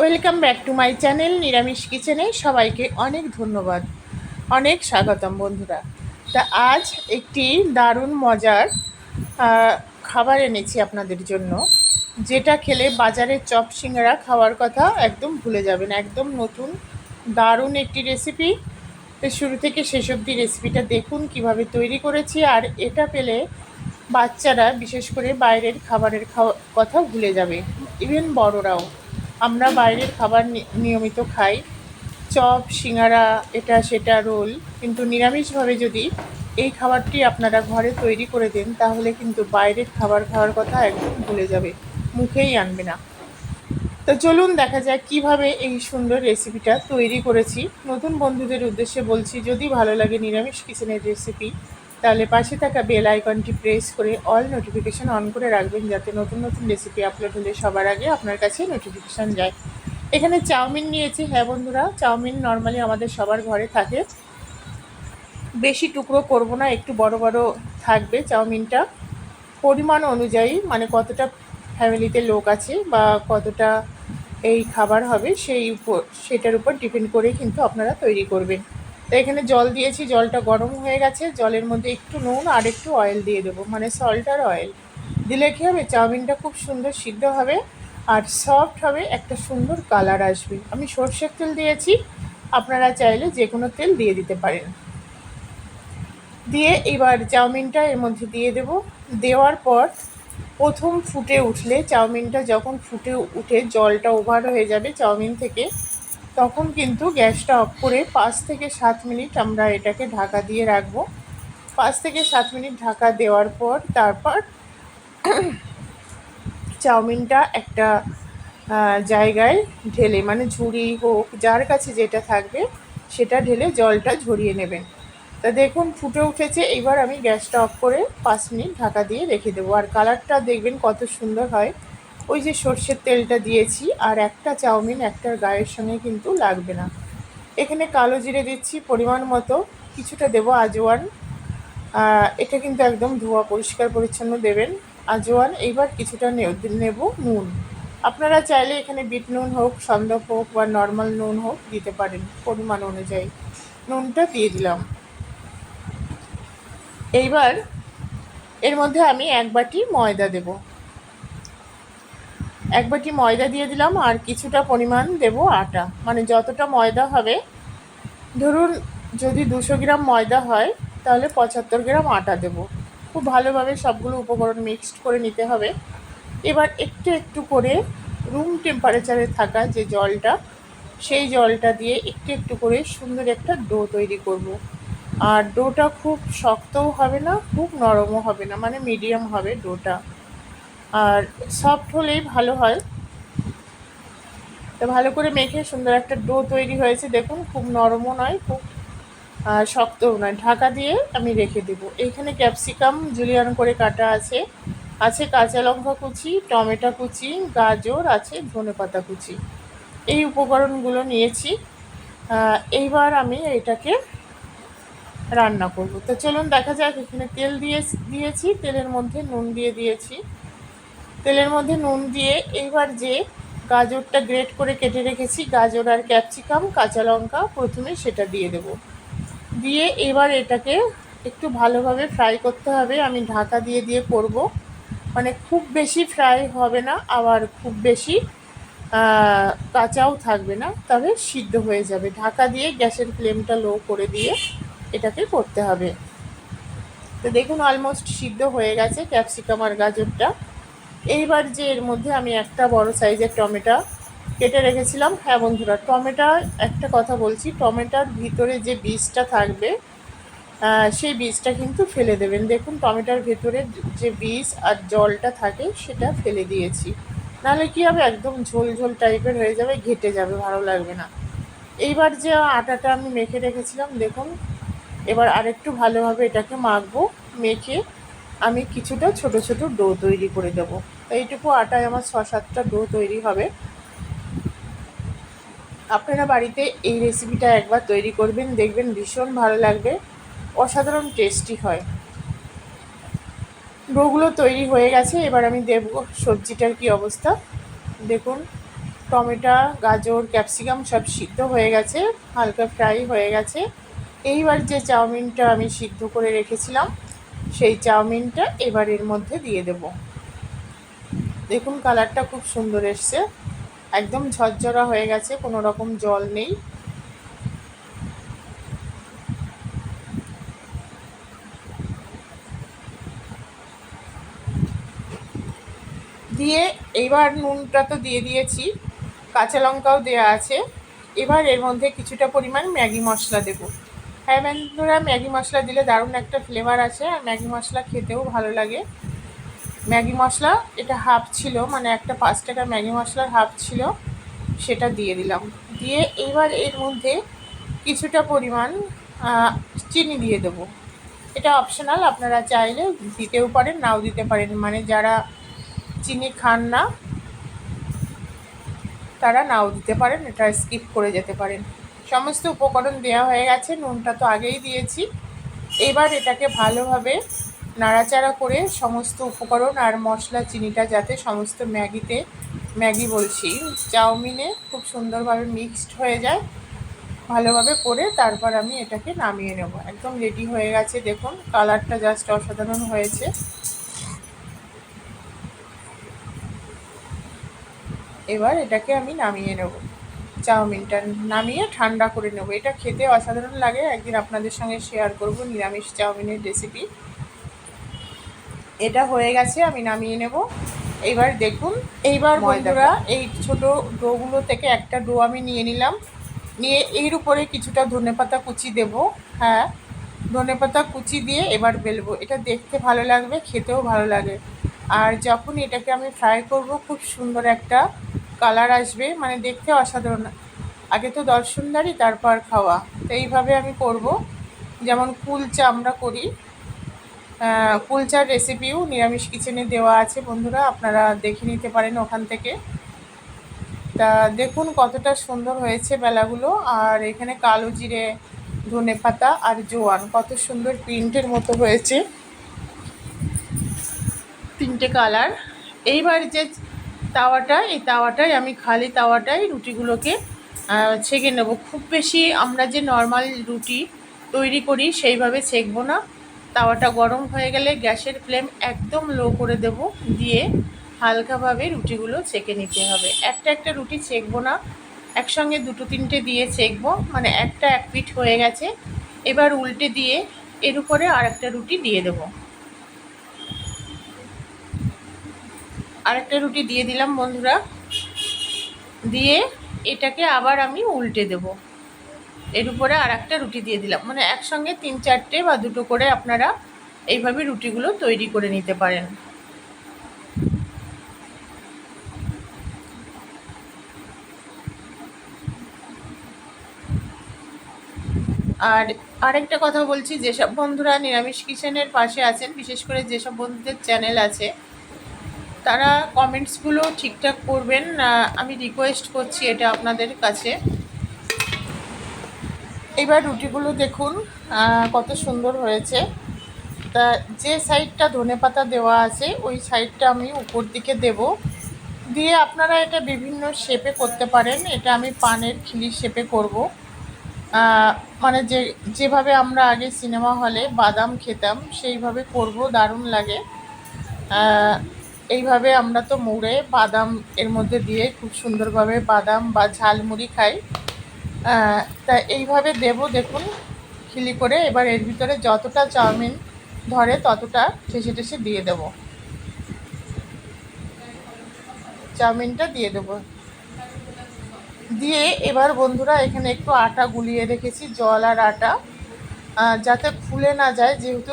Welcome back to my channel নিরামিষ কিচেনে সবাইকে অনেক ধন্যবাদ, অনেক স্বাগতম বন্ধুরা। তা আজ একটি দারুণ মজার খাবার এনেছি আপনাদের জন্য, যেটা খেলে বাজারের চপ সিঙ্গারা খাওয়ার কথা একদম ভুলে যাবেন, একদম নতুন, দারুণ একটি রেসিপি শুরু থেকে শেষ অবধি রেসিপিটা দেখুন কীভাবে তৈরি করেছি, আর এটা পেলে বাচ্চারা, বিশেষ করে বাইরের খাবারের খাওয়া কথা ভুলে যাবে ইভেন বড়রাও। আমরা বাইরের খাবার নিয়মিত খাই। চপ, সিঙ্গারা, এটা সেটা রোল। কিন্তু নিরামিষভাবে যদি এই খাবারটি আপনারা ঘরে তৈরি করে দেন, তাহলে কিন্তু বাইরের খাবার খাওয়ার কথা একদম ভুলে যাবে। মুখেই আনবে না। তো চলুন দেখা যাক কীভাবে এই সুন্দর রেসিপিটা তৈরি করেছি। নতুন বন্ধুদের উদ্দেশ্যে বলছি, যদি ভালো লাগে নিরামিষ কিচেনের রেসিপি তাহলে পাশে থাকা বেল আইকনটি প্রেস করে অল নোটিফিকেশন অন করে রাখবেন যাতে নতুন নতুন রেসিপি আপলোড হলে সবার আগে আপনার কাছে নোটিফিকেশান যায়। এখানে চাউমিন নিয়েছি। হ্যাঁ বন্ধুরা, চাউমিন নর্মালি আমাদের সবার ঘরে থাকে। বেশি টুকরো করব না, একটু বড় বড় থাকবে চাউমিনটা। পরিমাণ অনুযায়ী মানে কতটা ফ্যামিলিতে লোক আছে বা কতটা এই খাবার হবে, সেই উপর, সেটার উপর ডিপেন্ড করে কিন্তু আপনারা তৈরি করবেন। তো এখানে জল দিয়েছি, জলটা গরম হয়ে গেছে। জলের মধ্যে একটু নুন আর একটু অয়েল দিয়ে দেবো মানে সল্ট আর অয়েল দিলে কী হবে? চাউমিনটা খুব সুন্দর সিদ্ধ হবে আর সফট হবে, একটা সুন্দর কালার আসবে। আমি সর্ষের তেল দিয়েছি, আপনারা চাইলে যে কোনো তেল দিয়ে দিতে পারেন। দিয়ে এবার চাউমিনটা এর মধ্যে দিয়ে দেব। দেওয়ার পর প্রথম ফুটে উঠলে, চাউমিনটা যখন ফুটে উঠে, জলটা ওভার হয়ে যাবে চাউমিন থেকে তখন কিন্তু গ্যাসটা অফ করে পাঁচ থেকে সাত মিনিট আমরা এটাকে ঢাকা দিয়ে রাখব। পাঁচ থেকে সাত মিনিট ঢাকা দেওয়ার পর তারপর চাউমিনটা একটা জায়গায় ঢেলে মানে ঝুড়ি হোক, যার কাছে যেটা থাকবে, সেটা ঢেলে জলটা ঝরিয়ে নেবেন। তা দেখুন, ফুটে উঠেছে। এবার আমি গ্যাসটা অফ করে পাঁচ মিনিট ঢাকা দিয়ে রেখে দেবো। আর কালারটা দেখবেন কত সুন্দর হয়। ওই যে সর্ষের তেলটা দিয়েছি, আর একটা চাউমিন একটার গায়ের সঙ্গে কিন্তু লাগবে না। এখানে কালো জিরে দিচ্ছি, পরিমাণ মতো, কিছুটা দেবো আজওয়ান। এটা কিন্তু একদম ধোয়া, পরিষ্কার, পরিচ্ছন্ন দেবেন। আজওয়ান, এইবার কিছুটা নেব নুন। আপনারা চাইলে এখানে বিট নুন হোক সন্দক হোক বা নর্মাল নুন হোক দিতে পারেন পরিমাণ অনুযায়ী। নুনটা দিয়ে দিলাম। এইবার এর মধ্যে আমি এক বাটি ময়দা দেব। এক বাটি ময়দা দিয়ে দিলাম আর কিছুটা পরিমাণ দেব আটা। মানে যতটা ময়দা হবে, ধরুন যদি দুশো গ্রাম ময়দা হয়, তাহলে পঁচাত্তর গ্রাম আটা দেব। খুব ভালোভাবে সবগুলো উপকরণ মিক্সড করে নিতে হবে। এবার একটু একটু করে রুম টেম্পারেচারে থাকা যে জলটা, সেই জলটা দিয়ে একটু একটু করে সুন্দর একটা ডো তৈরি করব। আর ডোটা খুব শক্তও হবে না, খুব নরমও হবে না মানে মিডিয়াম হবে ডোটা আর সফট হলেই ভালো হয়। তো ভালো করে মেখে সুন্দর একটা ডো তৈরি হয়েছে, দেখুন, খুব নরমও নয়, খুব শক্তও নয়। ঢাকা দিয়ে আমি রেখে দেবো। এইখানে ক্যাপসিকাম জুলিয়ান করে কাটা আছে। আছে কাঁচা লঙ্কা কুচি, টমেটো কুচি, গাজর, আছে ধনেপাতা কুচি। এই উপকরণগুলো নিয়েছি। এইবার আমি এটাকে রান্না করব। তো চলুন দেখা যাক, এখানে তেল দিয়ে, দিয়েছি, তেলের মধ্যে নুন দিয়ে দিয়েছি। তেলের মধ্যে নুন দিয়ে এইবার যে গাজরটা গ্রেট করে কেটে রেখেছি, গাজর আর ক্যাপসিকাম কাঁচা লঙ্কা, প্রথমে সেটা দিয়ে দেব। দিয়ে এবার এটাকে একটু ভালোভাবে ফ্রাই করতে হবে। আমি ঢাকা দিয়ে দিয়ে করব। মানে খুব বেশি ফ্রাই হবে না, আবার খুব বেশি কাঁচাও থাকবে না, তবে সিদ্ধ হয়ে যাবে। ঢাকা দিয়ে গ্যাসের ফ্লেমটা লো করে দিয়ে এটাকে করতে হবে। তো দেখুন অলমোস্ট সিদ্ধ হয়ে গেছে ক্যাপসিকাম আর গাজরটা। এইবার যে এর মধ্যে আমি একটা বড় সাইজের টমেটো কেটে রেখেছিলাম। হ্যাঁ বন্ধুরা, টমেটো একটা কথা বলছি, টমেটোর ভিতরে যে বীজটা থাকবে সেই বীজটা কিন্তু ফেলে দেবেন। দেখুন, টমেটোর ভেতরে যে বীজ আর জলটা থাকে, সেটা ফেলে দিয়েছি। নাহলে কী হবে? একদম ঝোল ঝোল টাইপের হয়ে যাবে, ঘেটে যাবে, ভালো লাগবে না। এইবার যে আটাটা আমি মেখে রেখেছিলাম, দেখুন, এবার আরেকটু ভালোভাবে এটাকে মাখবো, মেখে আমি কিছুটা ছোট ছোট ডো তৈরি করে দেবো। এইটুকু আটায় আমার ছ সাতটা ডো তৈরি হবে। আপনারা বাড়িতে এই রেসিপিটা একবার তৈরি করবেন, দেখবেন ভীষণ ভালো লাগবে, অসাধারণ টেস্টি হয়। ডোগুলো তৈরি হয়ে গেছে, এবার আমি দেবো সবজিটার কি অবস্থা। দেখুন, টমেটো, গাজর, ক্যাপসিকাম সব সিদ্ধ হয়ে গেছে, হালকা ফ্রাই হয়ে গেছে। এইবার যে চাউমিনটা আমি সিদ্ধ করে রেখেছিলাম, সেই চাউমিনটা এবার এর মধ্যে দিয়ে দেব। দেখুন কালারটা খুব সুন্দর এসছে। একদম ঝরঝরা হয়ে গেছে, কোনো রকম জল নেই। দিয়ে এইবার নুনটা তো দিয়ে দিয়েছি, কাঁচা লঙ্কাও দেওয়া আছে। এবার এর মধ্যে কিছুটা পরিমাণ ম্যাগি মশলা দেব। হ্যাঁ বন্ধুরা, ম্যাগি মশলা দিলে দারুণ একটা ফ্লেভার আছে আর ম্যাগি মশলা খেতেও ভালো লাগে। ম্যাগি মশলা, এটা হাফ ছিল মানে একটা পাঁচ টাকা ম্যাগি মশলার হাফ ছিল, সেটা দিয়ে দিলাম। দিয়ে এবার এর মধ্যে কিছুটা পরিমাণ চিনি দিয়ে দেবো। এটা অপশনাল আপনারা চাইলে দিতেও পারেন, নাও দিতে পারেন। মানে যারা চিনি খান না, তারা নাও দিতে পারেন, এটা স্কিপ করে যেতে পারেন। সমস্ত উপকরণ দেওয়া হয়ে গেছে, নুনটা তো আগেই দিয়েছি। এবার এটাকে ভালোভাবে নাড়াচাড়া করে সমস্ত উপকরণ আর মশলা, চিনিটা যাতে সমস্ত ম্যাগিতে, ম্যাগি বলছি, চাউমিনে খুব সুন্দরভাবে মিক্সড হয়ে যায়, ভালোভাবে করে তারপর আমি এটাকে নামিয়ে নেব। একদম রেডি হয়ে গেছে, দেখুন কালারটা জাস্ট অসাধারণ হয়েছে। এবার এটাকে আমি নামিয়ে নেব, চাউমিনটা নামিয়ে ঠান্ডা করে নেব। এটা খেতে অসাধারণ লাগে, একদিন আপনাদের সঙ্গে শেয়ার করব নিরামিষ চাউমিনের রেসিপি এটা হয়ে গেছে আমি নামিয়ে নেব। এইবার দেখুন এইবার বন্ধুরা এই ছোট ডোগুলো থেকে একটা ডো আমি নিয়ে নিলাম। নিয়ে এর উপরে কিছুটা ধনেপাতা কুচি দেব হ্যাঁ। ধনেপাতা কুচি দিয়ে এবার বেলবো। এটা দেখতে ভালো লাগবে খেতেও ভালো লাগে। আর যখন এটাকে আমি ফ্রাই করব খুব সুন্দর একটা কালার আসবে মানে দেখতে অসাধারণ। আগে তো দর্শনদারি তারপর খাওয়া। তো এইভাবে আমি করব। যেমন কুলচা আমরা করি কুলচার রেসিপিও নিরামিষ কিচেনে দেওয়া আছে বন্ধুরা, আপনারা দেখে নিতে পারেন ওখান থেকে। তা দেখুন কতটা সুন্দর হয়েছে বেলাগুলো, আর এখানে কালো জিরে, ধনে পাতা আর জোয়ান, কত সুন্দর প্রিন্টের মতো হয়েছে। তিনটে কালার এইবার যে তাওয়াটা, এই তাওয়াটাই, আমি খালি তাওয়াটাই রুটিগুলোকে ছেঁকে নেব। খুব বেশি আমরা যে নর্মাল রুটি তৈরি করি সেইভাবে ছেঁকবো না। তাওয়াটা গরম হয়ে গেলে গ্যাসের ফ্লেম একদম লো করে দেব। দিয়ে হালকাভাবে রুটিগুলো ছেঁকে নিতে হবে। একটা একটা রুটি ছেঁকবো না, একসঙ্গে দুটো তিনটে দিয়ে ছেঁকবো মানে একটা এক পিঠ হয়ে গেছে। এবার উল্টে দিয়ে এর উপরে আর একটা রুটি দিয়ে দেবো। আরেকটা রুটি দিয়ে দিলাম বন্ধুরা। দিয়ে এটাকে আবার আমি উল্টে দেব। এর উপরে আর একটা রুটি দিয়ে দিলাম। মানে একসঙ্গে তিন চারটে বা দুটো করে আপনারা এইভাবে রুটিগুলো তৈরি করে নিতে পারেন। আর আরেকটা কথা বলছি, যেসব বন্ধুরা নিরামিষ কিচেনের পাশে আছেন, বিশেষ করে যেসব বন্ধুদের চ্যানেল আছে, তারা কমেন্টসগুলো ঠিকঠাক করবেন। আমি রিকোয়েস্ট করছি এটা আপনাদের কাছে। এবার রুটিগুলো দেখুন কত সুন্দর হয়েছে। তা যে সাইডটা ধনে পাতা দেওয়া আছে, ওই সাইডটা আমি উপর দিকে দেব। দিয়ে আপনারা এটা বিভিন্ন শেপে করতে পারেন। এটা আমি পানের খিলি শেপে করব। মানে যে, যেভাবে আমরা আগে সিনেমা হলে বাদাম খেতাম, সেইভাবে করব, দারুণ লাগে। এইভাবে আমরা তো মুড়ে বাদাম এর মধ্যে দিয়ে খুব সুন্দরভাবে বাদাম বা ঝালমুড়ি খাই। তা এইভাবে দেব, দেখুন, খিলি করে। এবার এর ভিতরে যতটা চাউমিন ধরে, ততটা ঠেসে ঠেসে দিয়ে দেব। চাউমিনটা দিয়ে দেব। দিয়ে এবার বন্ধুরা, এখানে একটু আটা গুলিয়ে রেখেছি, জল আর আটা। যাতে ফুলে না যায়, যেহেতু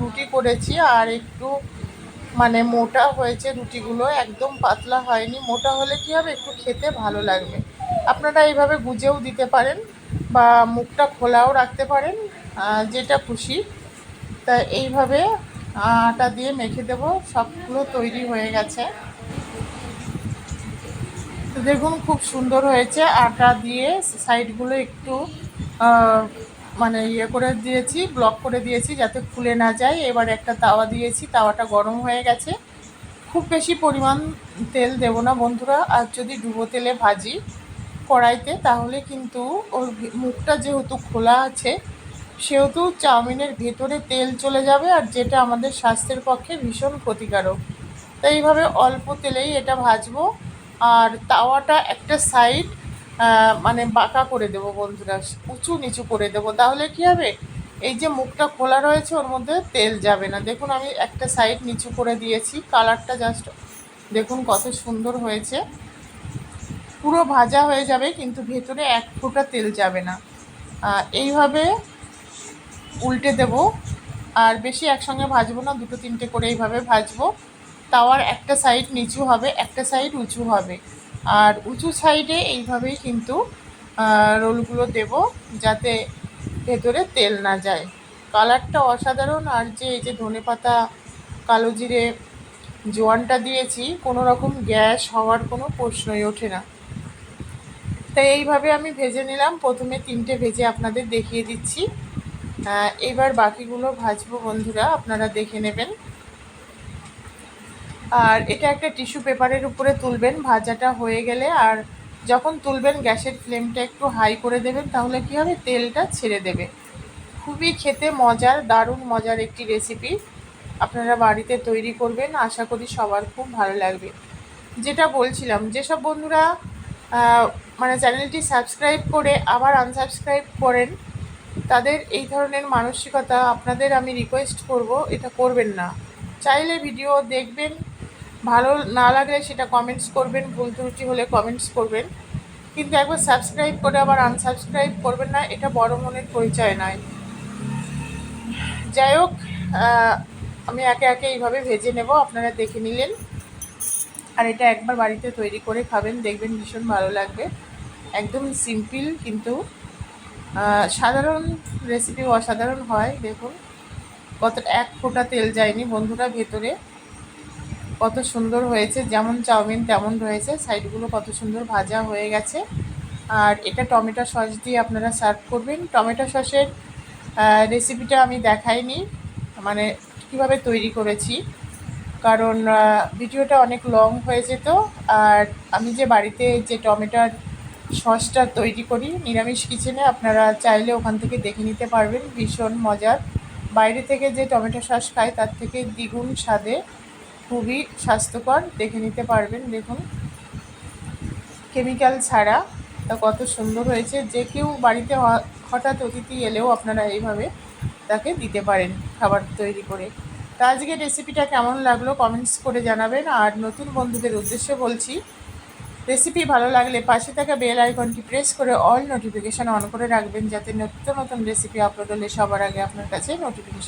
রুটি করেছি, আর একটু মানে মোটা হয়েছে রুটিগুলো, একদম পাতলা হয়নি। মোটা হলে কী হবে? একটু খেতে ভালো লাগবে। আপনারা এইভাবে গুজেও দিতে পারেন বা মুখটা খোলাও রাখতে পারেন যেটা খুশি। তা এইভাবে আটা দিয়ে মেখে দেব, সবগুলো তৈরি হয়ে গেছে। তো দেখুন, খুব সুন্দর হয়েছে। আটা দিয়ে সাইডগুলো একটু মানে ইয়ে করে দিয়েছি ব্লক করে দিয়েছি যাতে খুলে না যায়। এবার একটা তাওয়া দিয়েছি, তাওয়াটা গরম হয়ে গেছে। খুব বেশি পরিমাণ তেল দেবো না বন্ধুরা, আর যদি ডুবো তেলে ভাজি কড়াইতে, তাহলে কিন্তু ওর মুখটা যেহেতু খোলা আছে, সেহেতু চাউমিনের ভেতরে তেল চলে যাবে, আর যেটা আমাদের স্বাস্থ্যের পক্ষে ভীষণ ক্ষতিকারক। তাই এইভাবে অল্প তেলেই এটা ভাজবো। আর তাওয়াটা একটা সাইড মানে বাঁকা করে দেবো বন্ধুরা, উঁচু নিচু করে দেবো। তাহলে কি হবে? এই যে মুখটা খোলা রয়েছে, ওর মধ্যে তেল যাবে না। দেখুন, আমি একটা সাইড নিচু করে দিয়েছি। কালারটা জাস্ট দেখুন কত সুন্দর হয়েছে। পুরো ভাজা হয়ে যাবে, কিন্তু ভেতরে এক ফোঁটা তেল যাবে না। এইভাবে উল্টে দেব। আর বেশি একসঙ্গে ভাজবো না, দুটো তিনটে করে এইভাবে ভাজবো। তাওয়ার একটা সাইড নিচু হবে, একটা সাইড উঁচু হবে। আর উঁচু সাইডে এইভাবেই কিন্তু রোলগুলো দেব যাতে ভেতরে তেল না যায়। কালারটা অসাধারণ আর যে, এই যে ধনে পাতা, কালো জিরে জোয়ানটা দিয়েছি, কোনো রকম গ্যাস হওয়ার কোনো প্রশ্নই ওঠে না। তাই এইভাবে আমি ভেজে নিলাম। প্রথমে তিনটে ভেজে আপনাদের দেখিয়ে দিচ্ছি। এবার বাকিগুলো ভাজবো বন্ধুরা, আপনারা দেখে নেবেন। আর এটা একটা টিস্যু পেপারের উপরে তুলবেন, ভাজাটা হয়ে গেলে, আর যখন তুলবেন, গ্যাসের ফ্লেমটা একটু হাই করে দেবেন, তাহলে কি হবে? তেলটা ছেড়ে দেবে। খুবই খেতে মজার, দারুণ মজার একটি রেসিপি আপনারা বাড়িতে তৈরি করবেন। আশা করি সবার খুব ভালো লাগবে। যেটা বলছিলাম, যেসব বন্ধুরা মানে চ্যানেলটি সাবস্ক্রাইব করে আবার আনসাবস্ক্রাইব করেন, তাদের এই ধরনের মানসিকতা আপনাদের আমি রিকোয়েস্ট করব, এটা করবেন না। চাইলে ভিডিও দেখবেন ভালো না লাগলে সেটা কমেন্টস করবেন, ভুল ত্রুটি হলে কমেন্টস করবেন। কিন্তু একবার সাবস্ক্রাইব করে আবার আনসাবস্ক্রাইব করবেন না, এটা বড় মনের পরিচয় নয়। যাই হোক আমি একে একে এইভাবে ভেজে নেব, আপনারা দেখে নিলেন। আর এটা একবার বাড়িতে তৈরি করে খাবেন, দেখবেন ভীষণ ভালো লাগবে। একদম সিম্পল কিন্তু সাধারণ রেসিপি অসাধারণ হয়, দেখুন। কত, এক ফোঁটা তেল যায়নি বন্ধুরা ভেতরে। কত সুন্দর হয়েছে, যেমন চাউমিন তেমন রয়েছে, সাইডগুলো কত সুন্দর ভাজা হয়ে গেছে। আর এটা টমেটো সস দিয়ে আপনারা সার্ভ করবেন। টমেটো সসের রেসিপিটা আমি দেখাইনি মানে কীভাবে তৈরি করেছি, কারণ ভিডিওটা অনেক লং হয়ে যেত। আর আমি যে বাড়িতে যে টমেটোর সসটা তৈরি করি, নিরামিষ কিচেনে আপনারা চাইলে ওখান থেকে দেখে নিতে পারবেন, ভীষণ মজার। বাইরে থেকে যে টমেটো সস খাই তার থেকে দ্বিগুণ স্বাদে খুবই স্বাস্থ্যকর, দেখে নিতে পারবেন। দেখুন কেমিক্যাল ছাড়া তা কত সুন্দর হয়েছে। যে কেউ বাড়িতে হঠাৎ অতিথি এলেও আপনারা এইভাবে তাকে দিতে পারেন খাবার তৈরি করে। তা আজকে রেসিপিটা কেমন লাগল কমেন্টস করে জানাবেন। আর নতুন বন্ধুদের উদ্দেশ্যে বলছি রেসিপি ভালো লাগলে পাশে থাকা বেল আইকনটি প্রেস করে অল নোটিফিকেশান অন করে রাখবেন, যাতে নিত্য নতুন রেসিপি আপলোড হলে সবার আগে আপনার কাছে নোটিফিকেশান